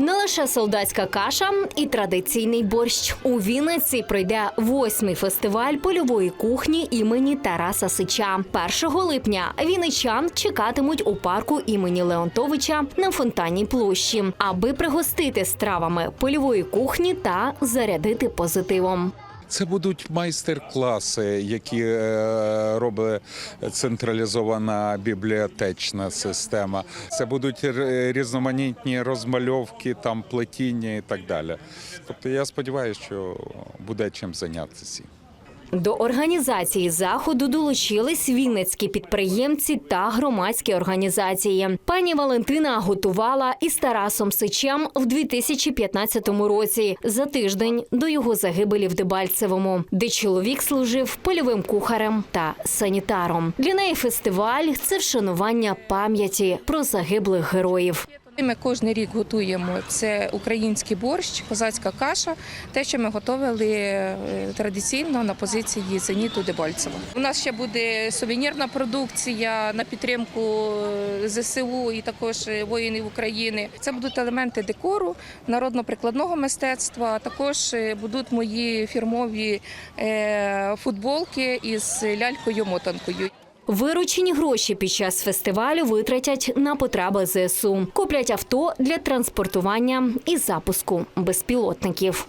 Не лише солдатська каша і традиційний борщ. У Вінниці пройде восьмий фестиваль польової кухні імені Тараса Сича. 1 липня вінничан чекатимуть у парку імені Леонтовича на фонтанній площі, аби пригостити стравами польової кухні та зарядити позитивом. Це будуть майстер-класи, які е, робить централізована бібліотечна система. Це будуть різноманітні розмальовки, там плетіння і так далі. Тобто я сподіваюся, що буде чим зайнятися. До організації заходу долучились вінницькі підприємці та громадські організації. Пані Валентина готувала із Тарасом Сичем в 2015 році за тиждень до його загибелі в Дебальцевому, де чоловік служив польовим кухарем та санітаром. Для неї фестиваль це вшанування пам'яті про загиблих героїв. Ми кожен рік готуємо це український борщ, козацька каша, те, що ми готували е, традиційно на позиції Зеніту Дебальцева. У нас ще буде сувенірна продукція на підтримку е, ЗСУ і також е, воїнів України. Це будуть елементи декору, народно-прикладного мистецтва. Також будуть мої фірмові футболки із лялькою-мотанкою. Виручені гроші під час фестивалю витратять на потреби ЗСУ. Куплять авто для транспортування і запуску безпілотників.